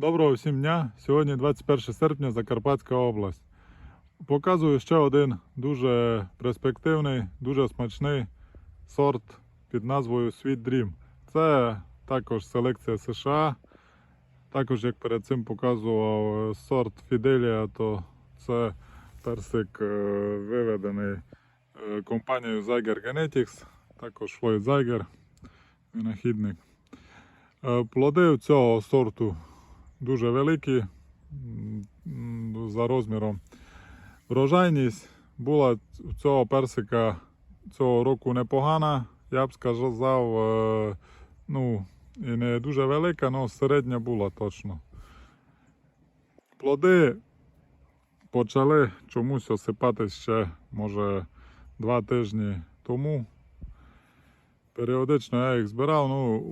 Доброго всім дня! Сьогодні 21 серпня, Закарпатська область. Показую ще один дуже перспективний, дуже смачний сорт під назвою Sweet Dream. Це також селекція США. Також, як перед цим показував сорт Fidelia, то це персик е, виведений е, компанією Zyger Genetics, також Floyd Zyger, винахідник. Е, Плоди цього сорту дуже великі за розміром. Врожайність була цього персика цього року непогана. Я б сказав, е, ну, і не дуже велика, але середня була точно. Плоди почали чомусь осипатись ще, може, два тижні тому. Періодично я їх збирав. Ну,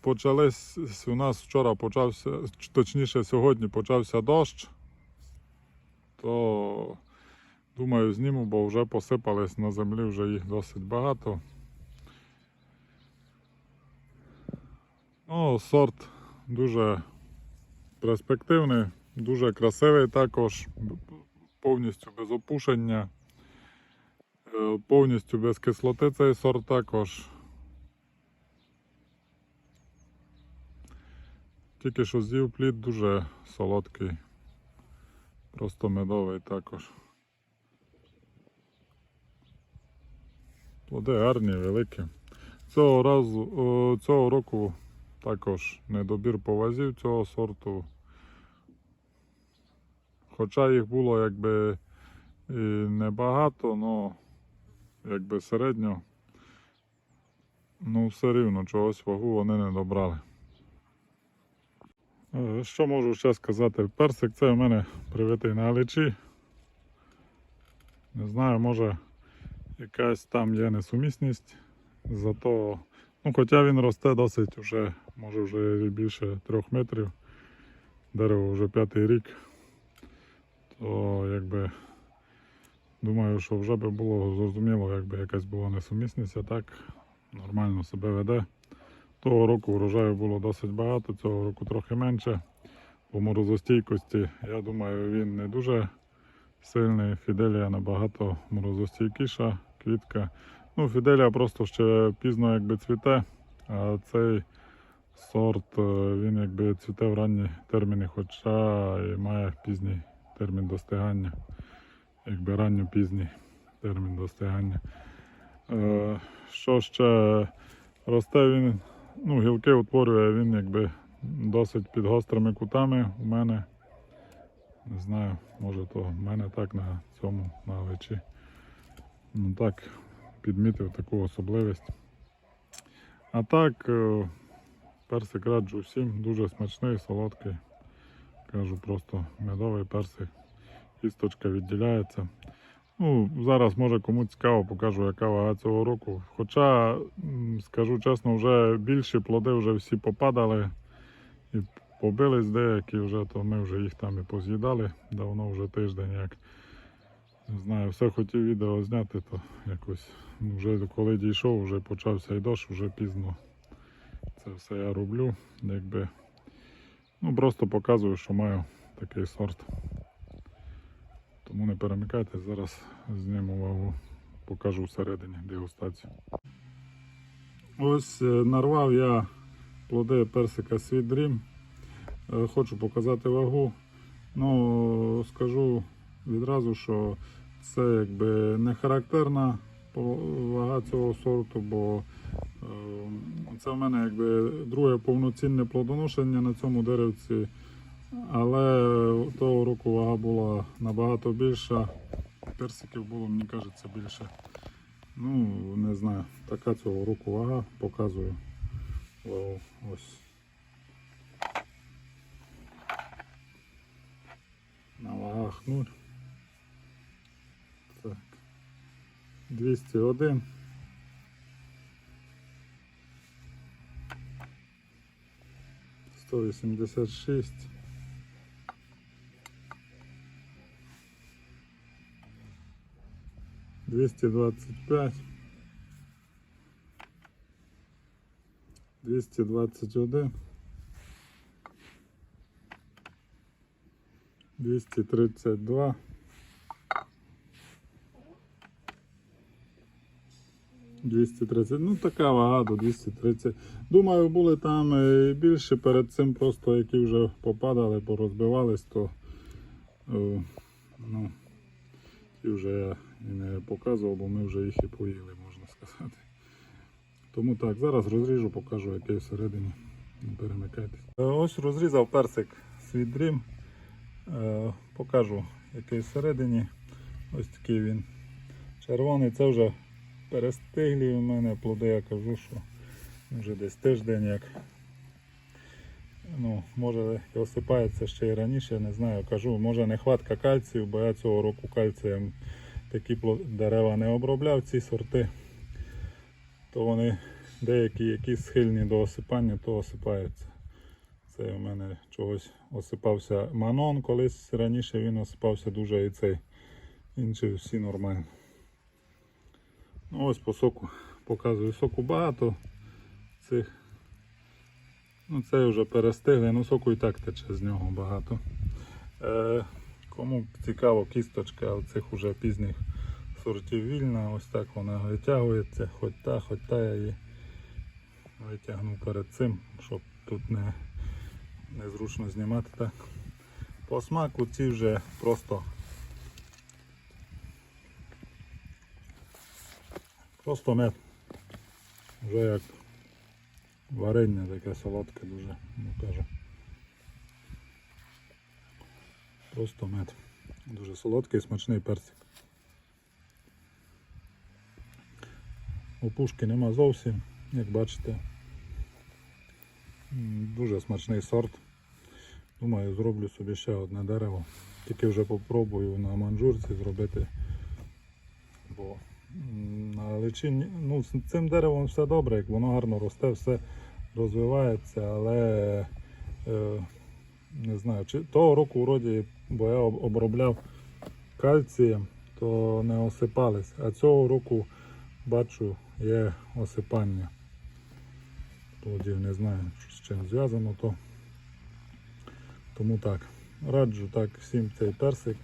почались у нас вчора почався, точніше сьогодні почався дощ. То думаю, зніму, бо вже посипались на землі, вже їх досить багато. Ну, сорт дуже перспективний, дуже красивий також, повністю без опушення, е, повністю без кислоти цей сорт також. Тільки що з'їв плід дуже солодкий, просто медовий також. Плоди гарні, великі. Цього разу, цього року також недобір повазів цього сорту. Хоча їх було якби і небагато, але якби середньо, ну все рівно чогось вагу вони не добрали. Е, Що можу ще сказати? Персик це в мене привитий на галичі. Не знаю, може якась там є несумісність. Зато, ну хоча він росте досить вже, може вже більше трьох метрів. Дерево вже п'ятий рік. То якби думаю, що вже би було зрозуміло, якби якась була несумісність, а так нормально себе веде. Того року врожаю було досить багато, цього року трохи менше. По морозостійкості, я думаю, він не дуже сильний. Фіделія набагато морозостійкіша, квітка. Ну, Фіделія просто ще пізно якби цвіте, а цей сорт е, він якби цвіте в ранні терміни, хоча і має пізній термін достигання. Якби ранньо-пізній термін достигання. Е, Що ще росте він ну, гілки утворює він якби досить під гострими кутами у мене. Не знаю, може то в мене так на цьому на вечі. Ну так, підмітив таку особливість. А так, е, персик раджу всім, дуже смачний, солодкий. Кажу, просто медовий персик. Кісточка відділяється. Ну, зараз може комусь цікаво, покажу, яка вага цього року. Хоча, скажу чесно, вже більші плоди вже всі попадали і побились деякі вже, то ми вже їх там і поз'їдали. Давно вже тиждень як. Не знаю, все хотів відео зняти, то якось ну, вже коли дійшов, вже почався і дощ, вже пізно. Це все я роблю. Якби, ну, просто показую, що маю такий сорт. Тому не перемикайте, зараз зніму вагу, покажу всередині дегустацію. Ось е, нарвав я плоди персика Sweet Dream. Е, Хочу показати вагу. Ну, скажу відразу, що це якби не характерна вага цього сорту, бо е, це в мене якби друге повноцінне плодоношення на цьому деревці. Але того року вага була набагато більша. Персиків було, мені кажеться, більше. Ну, не знаю, така цього року вага, показую вагу. Ось. На вагах 0. Так. 201. Сто вісімдесят шість. Двести двадцать пять. Двести двадцать один. 232. Двісті тридцять, ну така вага до 230. Думаю, були там е, більше перед цим, просто які вже попадали, порозбивались, то е, ну, ті вже і не показував, бо ми вже їх і поїли, можна сказати. Тому так, зараз розріжу, покажу, який всередині. Перемикайтесь. Е, Ось розрізав персик свій дрім. Е, Покажу, який всередині. Ось такий він червоний. Це вже перестиглі у мене плоди, я кажу, що вже десь тиждень як. Ну, може і осипається ще й раніше, не знаю. Кажу, може нехватка кальцію, бо я цього року кальцієм такі дерева не обробляв, ці сорти. То вони деякі, які схильні до осипання, то осипаються. Це у мене чогось осипався манон, колись раніше він осипався дуже і цей. Інші всі нормально. Ну, ось по соку показую. Соку багато цих. Ну, це вже перестигли, ну соку і так тече з нього багато. Е, кому цікаво, кісточка цих уже пізніх сортів вільна, ось так вона витягується, хоч та, хоч та я її витягну перед цим, щоб тут не, незручно знімати так. По смаку ці вже просто просто мед. Вже як варення таке солодке дуже, ну кажу. Просто мед. Дуже солодкий, смачний персик. Опушки нема зовсім, як бачите. Дуже смачний сорт. Думаю, зроблю собі ще одне дерево. Тільки вже попробую на манжурці зробити. Бо на личині, ну, з цим деревом все добре, як воно гарно росте, все розвивається, але е, не знаю, чи того року вроді, бо я обробляв кальцієм, то не осипались. А цього року бачу є осипання. Плодів не знаю, що з чим зв'язано то. Тому так. Раджу так всім цей персик.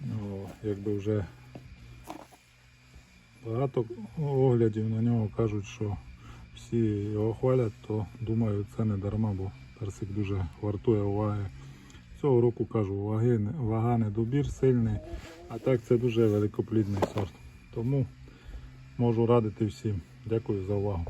О, якби вже багато оглядів на нього кажуть, що всі його хвалять, то думаю, це не дарма, бо персик дуже вартує уваги. Цього року кажу, ваги, вага недобір сильний, а так це дуже великоплідний сорт. Тому можу радити всім. Дякую за увагу.